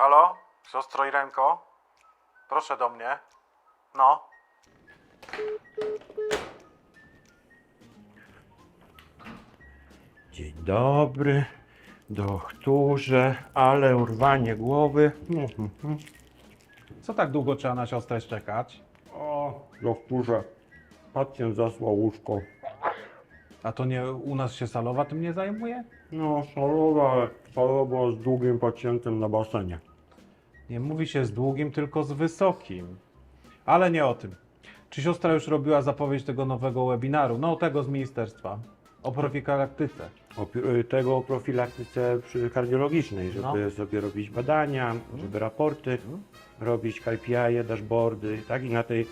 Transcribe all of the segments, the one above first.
Halo? Siostro Irenko? Proszę do mnie. No. Dzień dobry, doktorze, ale urwanie głowy. Co tak długo trzeba na siostrę czekać? O, doktorze, pacjent zasłał łóżko. A to nie u nas się salowa tym nie zajmuje? No, szalowa, ale szalowa z długim pacjentem na basenie. Nie mówi się z długim, tylko z wysokim. Ale nie o tym. Czy siostra już robiła zapowiedź tego nowego webinaru? No, tego z ministerstwa. O profilaktyce. O, y, tego o profilaktyce kardiologicznej, żeby No. sobie robić badania, żeby raporty robić, KPI, dashboardy, tak? I na tej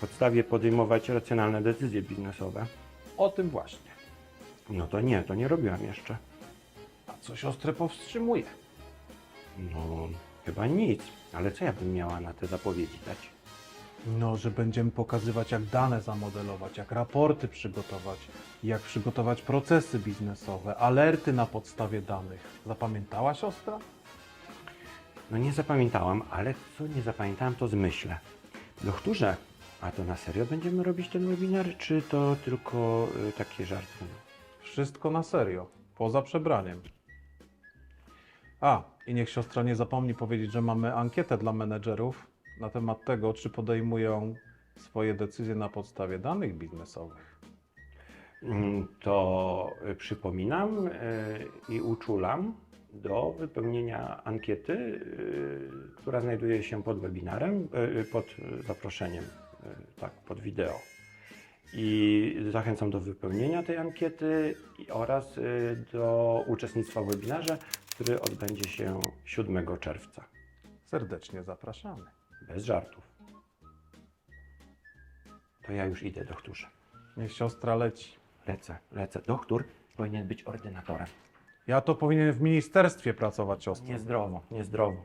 podstawie podejmować racjonalne decyzje biznesowe. O tym właśnie. No to nie, to nie robiłam jeszcze. A co siostrę powstrzymuje? No, chyba nic. Ale co ja bym miała na te zapowiedzi dać? No, że będziemy pokazywać, jak dane zamodelować, jak raporty przygotować, jak przygotować procesy biznesowe, alerty na podstawie danych. Zapamiętała siostra? No nie zapamiętałam, ale co nie zapamiętałam, to zmyślę. Doktorze, a to na serio będziemy robić ten webinar, czy to tylko y, takie żarty? Wszystko na serio, poza przebraniem. A, i niech siostra nie zapomni powiedzieć, że mamy ankietę dla menedżerów na temat tego, czy podejmują swoje decyzje na podstawie danych biznesowych. Mm, To y, przypominam y, i uczulam do wypełnienia ankiety, y, która znajduje się pod webinarem, y, y, pod y, zaproszeniem, tak, pod wideo. I zachęcam do wypełnienia tej ankiety oraz y, do uczestnictwa w webinarze, który odbędzie się 7 czerwca. Serdecznie zapraszamy. Bez żartów. To ja już idę, doktorze. Niech siostra leci. Lecę, lecę. Doktor powinien być ordynatorem. Ja to powinien w ministerstwie pracować, siostra. Niezdrowo, niezdrowo.